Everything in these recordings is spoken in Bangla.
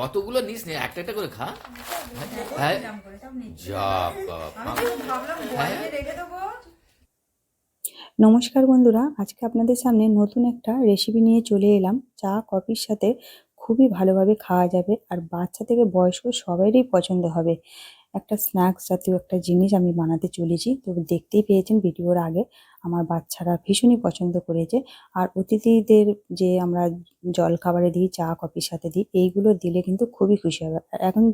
অতগুলো নিস নে একটা একটা করে খা। হ্যাঁ। যা নমস্কার বন্ধুরা আজকে আপনাদের সামনে নতুন একটা রেসিপি নিয়ে চলে এলাম চা কফির সাথে খুবই ভালোভাবে খাওয়া যাবে আর বাচ্চা থেকে বয়স্ক সবারই পছন্দ হবে। একটা স্ন্যাক্স জাতীয় একটা জিনিস আমি বানাতে চলেছি। তো দেখতেই পেয়েছেন ভিডিওর আগে আমার বাচ্চারা ভীষণই পছন্দ করেছে। আর অতিথিদের যে আমরা জল খাবারে দিই, চা, কফির সাথে দিই, এইগুলো দিলে কিন্তু খুবই খুশি হবে। এখন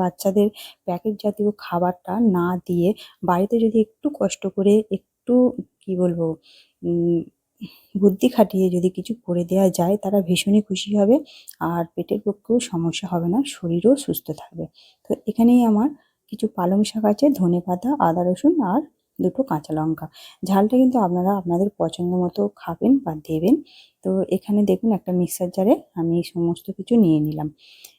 বাচ্চাদের প্যাকেট জাতীয় খাবারটা না দিয়ে বাড়িতে যদি একটু কষ্ট করে একটু কি বলব বুদ্ধি খাটিয়ে যদি কিছু করে দেওয়া যায়, তারা ভীষণই খুশি হবে। আর পেটের পক্ষেও সমস্যা হবে না, শরীরও সুস্থ থাকবে। তো এখানেই আমার কিছু পালং শাক আছে ধনে পাতা আদা রসুন আর দুটো কাঁচা লঙ্কা। ঝালটা কিন্তু আপনারা আপনাদের পছন্দ মতো খাবেন বা দেবেন। তো এখানে দেখুন একটা মিক্সার জারে আমি সমস্ত কিছু নিয়ে নিলাম।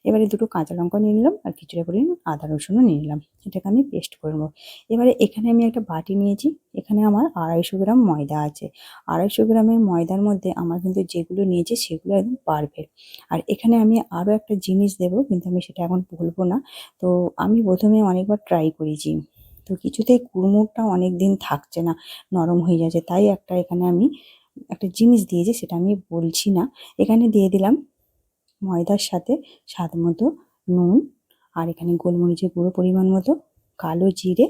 এবারে দুটো কাঁচা লঙ্কা নিয়ে নিলাম আর কিছুটা পরিমাণ আদা রসুনও নিয়ে নিলাম। এটাকে আমি পেস্ট করব। এবারে এখানে আমি একটা বাটি নিয়েছি। এখানে আমার আড়াইশো গ্রাম ময়দা আছে। আড়াইশো গ্রামের ময়দার মধ্যে আমার কিন্তু যেগুলো নিয়েছি সেগুলো একদম পারফেক্ট আর এখানে আমি আরও একটা জিনিস দেবো কিন্তু আমি সেটা এখন বলব না। তো আমি প্রথমে অনেকবার ট্রাই করেছি। তো কিছুতেই কুড়মুড়টা অনেক দিন থাকছে না, নরম হয়ে যাচ্ছে। তাই একটা এখানে আমি একটা জিনিস দিয়েছি, সেটা আমি বলছি না। এখানে দিয়ে দিলাম ময়দার সাথে স্বাদ মতো নুন আর এখানে গোলমরিচের গুঁড়ো পরিমাণ মতো, কালো জিরে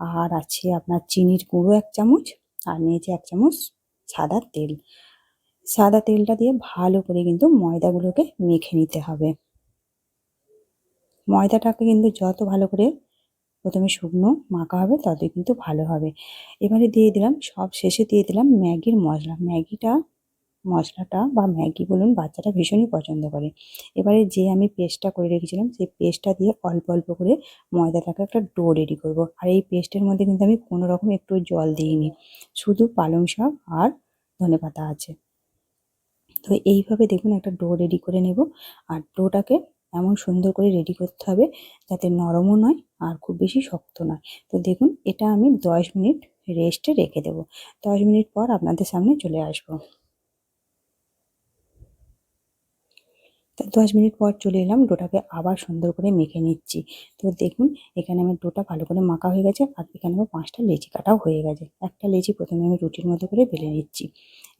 আর আছে আপনার চিনির গুঁড়ো এক চামচ আর নিয়েছি এক চামচ সাদা তেল। সাদা তেলটা দিয়ে ভালো করে কিন্তু ময়দাগুলোকে মেখে নিতে হবে। ময়দাটাকে কিন্তু যত ভালো করে প্রথমে শুকনো মাখা হবে ততই কিন্তু ভালো হবে। এবারে দিয়ে দিলাম, সব শেষে দিয়ে দিলাম ম্যাগির মশলা। ম্যাগিটা, মশলাটা বা ম্যাগি বলুন বাচ্চারা ভীষণই পছন্দ করে। এবারে যে আমি পেস্টটা করে রেখেছিলাম সেই পেস্টটা দিয়ে অল্প অল্প করে ময়দাটাকে একটা ডো রেডি করব। আর এই পেস্টের মধ্যে কিন্তু আমি কোনো রকম একটু জল দিইনি, শুধু পালং শাক আর ধনেপাতা আছে। তো এইভাবে দেখুন একটা ডো রেডি করে নেব। আর ডোটাকে এমন সুন্দর করে রেডি করতে হবে যাতে নরমও নয় আর খুব বেশি শক্ত নয়। তো দেখুন, এটা আমি দশ মিনিট রেস্টে রেখে দেবো। দশ মিনিট পর আপনাদের সামনে চলে আসব। তো দশ মিনিট পর চলে এলাম, ডোটাকে আবার সুন্দর করে মেখে নিচ্ছি। তো দেখুন, এখানে আমার ডোটা ভালো করে মাখা হয়ে গেছে আর এখানে আমার পাঁচটা লেচি কাটাও হয়ে গেছে। একটা লেচি প্রথমে আমি রুটির মতো করে বেলে নিচ্ছি।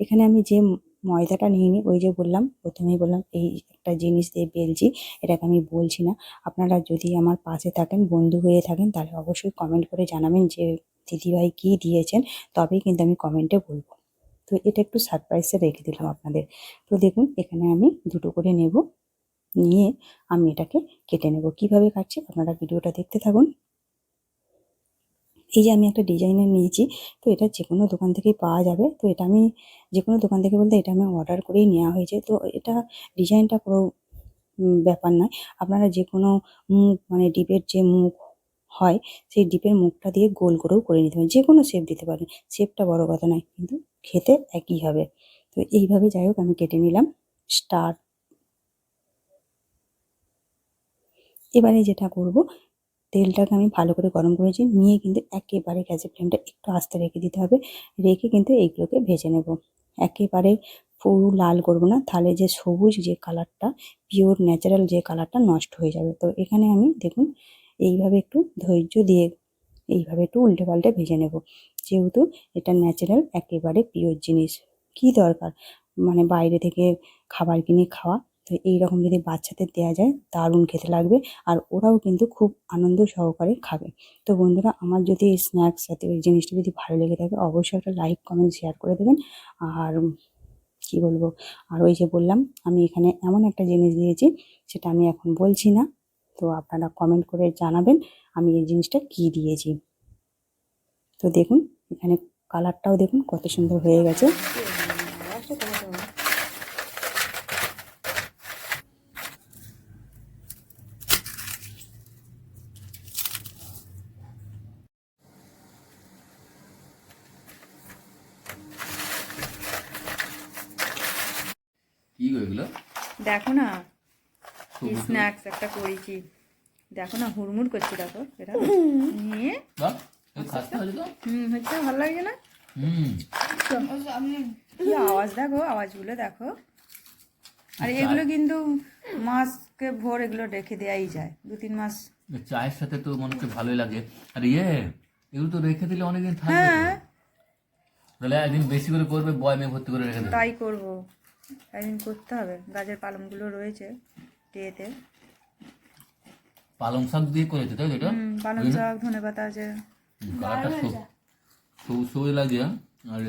এখানে আমি যে ময়দাটা নিয়ে নিই ওই যে বললাম, প্রথমেই বললাম এই একটা জিনিস দিয়ে বেলছি, এটাকে আমি বলছি না। আপনারা যদি আমার পাশে থাকেন, বন্ধু হয়ে থাকেন, তাহলে অবশ্যই কমেন্ট করে জানাবেন যে দিদিভাই কী দিয়েছেন, তবেই কিন্তু আমি কমেন্টে বলব। তো এটা একটু সারপ্রাইজে রেখে দিলাম আপনাদের। তো দেখুন, এখানে আমি দুটো করে নেব, নিয়ে আমি এটাকে কেটে নেব। কীভাবে কাটছি, আপনারা ভিডিওটা দেখতে থাকুন। এই যে আমি একটা ডিজাইনের নিয়েছি, তো এটা যে কোনো দোকান থেকেই পাওয়া যাবে। তো এটা আমি যে কোনো দোকান থেকে বলতে এটা আমি অর্ডার করেই নেওয়া হয়েছে। তো এটা ডিজাইনটা কোনো ব্যাপার নয়। আপনারা যে কোনো মুখ মানে ডিপের যে মুখ হয়, সেই ডিপের মুখটা দিয়ে গোল করেও করে নিতে পারেন। যে কোনো শেপ দিতে পারেন। শেপটা বড় কথা নয়, কিন্তু খেতে একই হবে। তো এইভাবে যাই হোক, আমি কেটে নিলাম। স্টার এবারে যেটা করব তেলটাকে আমি ভালো করে গরম করেছি। নিয়ে কিন্তু একেবারে গ্যাসের ফ্লেমটা একটু আস্তে রেখে দিতে হবে। রেখে কিন্তু এইগুলোকে ভেজে নেব। একেবারে পুরো লাল করব না। তাহলে যে সবুজ যে কালারটা পিওর ন্যাচারাল যে কালারটা নষ্ট হয়ে যাবে। তো এখানে আমি দেখুন, এইভাবে একটু ধৈর্য দিয়ে এইভাবে একটু উল্টে পাল্টে ভেজে নেব। যেহেতু এটা ন্যাচারাল একেবারে পিওর জিনিস। কি দরকার? মানে বাইরে থেকে খাবার কিনে খাওয়া। তো এইরকম যদি বাচ্চাদের দেওয়া যায়, দারুণ খেতে লাগবে। আর ওরাও কিন্তু খুব আনন্দ সহকারে খাবে। তো বন্ধুরা, আমার যদি এই স্ন্যাক্স জাতীয় এই জিনিসটা যদি ভালো লেগে থাকে, অবশ্যই একটা লাইক কমেন্ট শেয়ার করে দেবেন। আর কি বলব? আর ওই যে বললাম, আমি এখানে এমন একটা জিনিস দিয়েছি, সেটা আমি এখন বলছি না। তো আপনারা কমেন্ট করে জানাবেন, আমি এই জিনিসটা কি দিয়েছি। তো দেখুন, এখানে কালারটাও দেখুন, কত সুন্দর হয়ে গেছে। কি গো এগুলো? দেখো না কি স্ন্যাক্স একটা করেছি দেখো না হুড়মুড় করছে দেখো এটা নিয়ে। বাহ এই খাস্তা হয়েছে তো। হুম হচ্ছে ভালো লাগে না? কি আওয়াজ দেখো আওয়াজগুলো দেখো। আর এগুলো কিন্তু মাসকে ভোর এগুলো রেখে যায়। দু তিন মাস। চায়ের সাথে তো মনে হচ্ছে ভালোই লাগে। আর ইয়ে এগুলো তো রেখে দিলে অনেকদিন থাকবে হ্যাঁ। তাহলে একদিন বেশি করে করবে বয়মে ভর্তি করে রেখে দেবে। তাই করব। একদিন করতে হবে। গাছের পালংগুলো রয়েছে টেতে পালং শাক দিয়ে করেছে তাই তো এটা? পালং শাক ধনে পাতা আছে। কালারটা সবুজ। সবুজ লাগে আর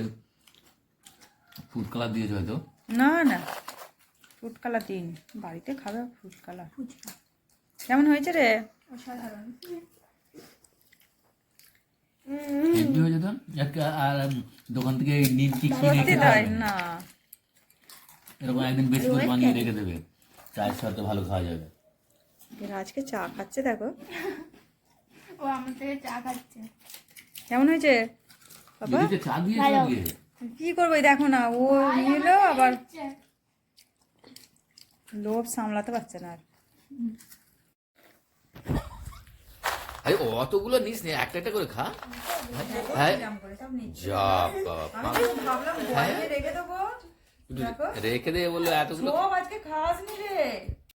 ফুড কালার দিয়েছে হয়তো। না না ফ্রুট কালার দিন বাড়িতে খাবে ফ্রুট কালার কেমন হয়েছে রে? হেভি হয়ে যেত এক- আর দোকান থেকে এই নিমকি কিনে। না। এরকম একদিন বেশি করে বানিয়ে রেখে দেবে। চায়ের সাথে ভালো খাওয়া যাবে। আজকে চা খাচ্ছে দেখো। ও আমার থেকে চা খাচ্ছে। কেমন হয়েছে? বাবা? চা আজকে। কি করব দেখো না ও নিল আবার লোভ সামলাতে পারছে না আর। আরে অতগুলো নিস নে একটা একটা করে খা। হ্যাঁ যা বাবা। ভাবলাম হ্যাঁ? রেখে দেবো। রেখে দে বলল এতগুলো সব আজকে খাস নি রে